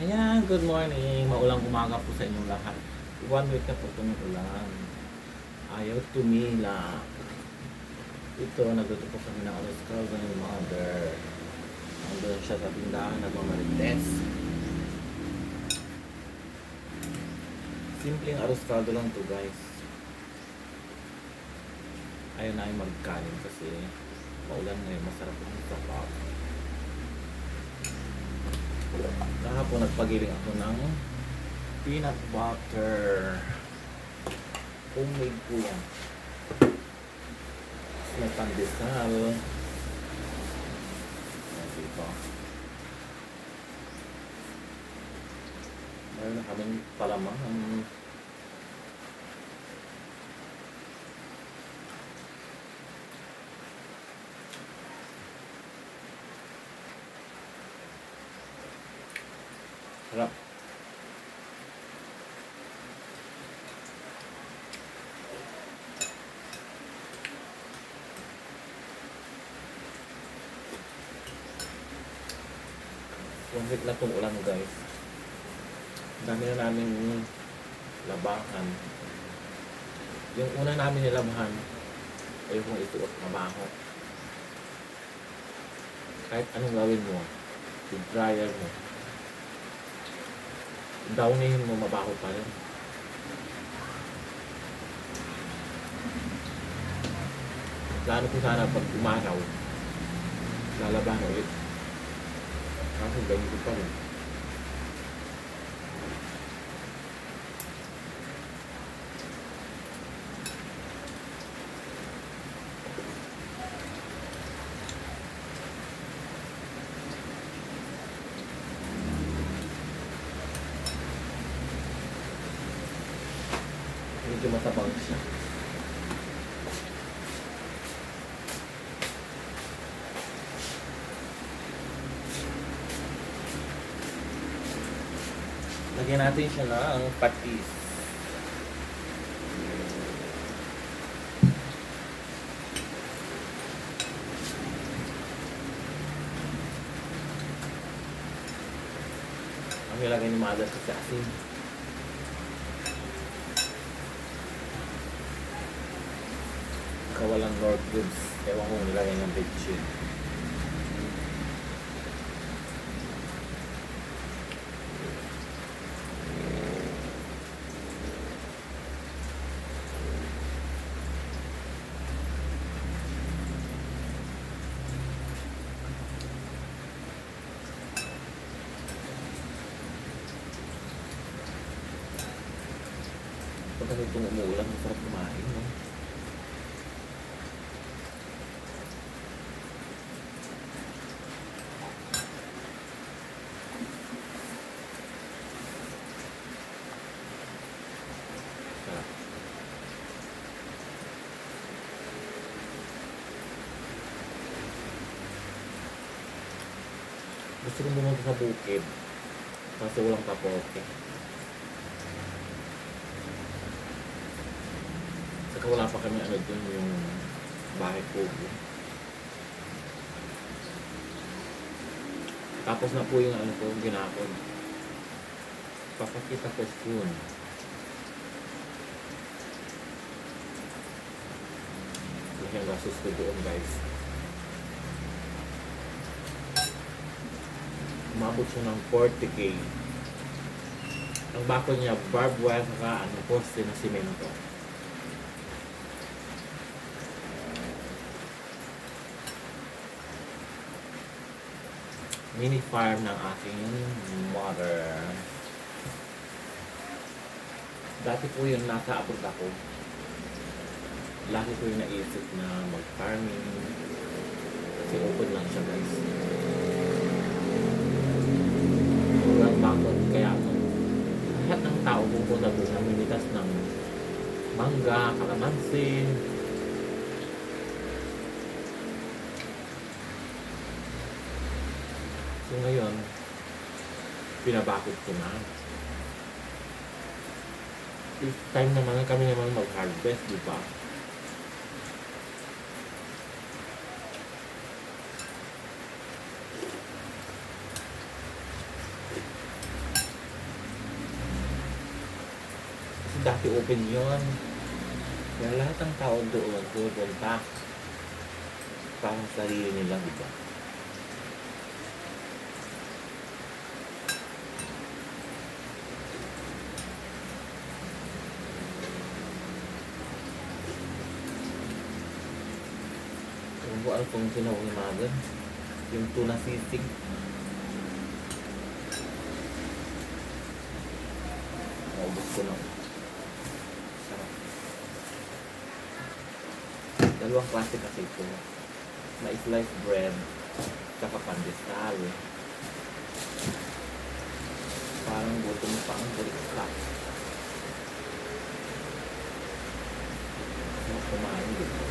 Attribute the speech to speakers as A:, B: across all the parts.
A: Ayan, good morning. Maulang umaga po sa inyong lahat. One week na po itong ulan. Ayaw tumila. Ito, nagluto po kami ng alas caldo ng mother. Nandun siya sa tindahan na pamarites. Simpleng arroz caldo lang to guys. Ayaw na ay magkanin kasi maulan ngayon. Masarap ang sabaw. Kahapon nagpagiling ako ng peanut butter. Homemade po yan. May pandesal. Dito. Meron na kaming palaman. Sarap. One week na itong ulan guys. Dami na namin labahan. Yung una namin nilabahan, ay kung isuot na baho. Kahit anong gawin mo, yung dryer mo, downihin mo mabaho pa rin. Plano ko sana pag umaraw, lalaban ulit. Kaso ganito pa rin. Medyo matabang siya. Lagyan natin siya ng patis. Ang nilagay ni Mother kasi asin. Kawalang Lord Goods. Ewan ko nilagay ng bitchin. Pag ganitong umuulan, masarap kumain, no? Gusto kong pumunta sa bukid. Kasi walang kapote. Saka wala pa kami ano dun yung bahay kubo. Tapos na po yung ano ko, ginapon. Papakita ko soon. Laki ang gastos ko doon guys. Umabot siya ng 40k. Ang bako niya, barbed wire saka ano, poste na simento. Mini farm ng aking mother. Dati po yun, nasa abroad ako. Laki ko yung naisip na mag-farming. Kasi open lang siya guys. Sobrang bakot. Kaya lahat ng tao pupunta doon namimitas ng mangga, kalamansi. So ngayon, pinabakot ko na. This time naman kami naman mag-harvest, di ba? Dati open yun. Kaya lahat ng tao doon pupunta para sa sarili nila, di ba? Kung buwan kung sinawimagan, yung tuna sisig. Naubos ko na. Dalawang klase kasi ito. May sliced bread, saka pandesal. Parang gutom pa ang balikat. Sarap kumain dito.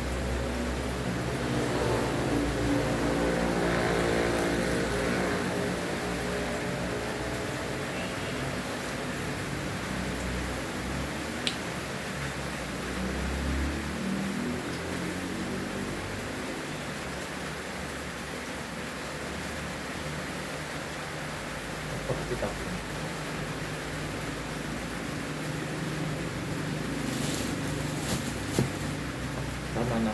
A: Pagkita ko. Tama na.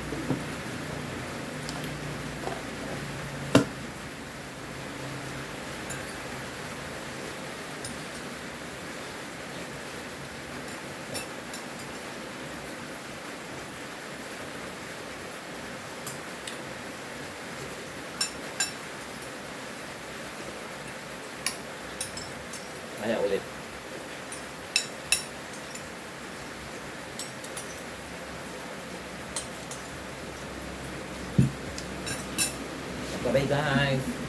A: Kaya ulit. Bye-bye guys.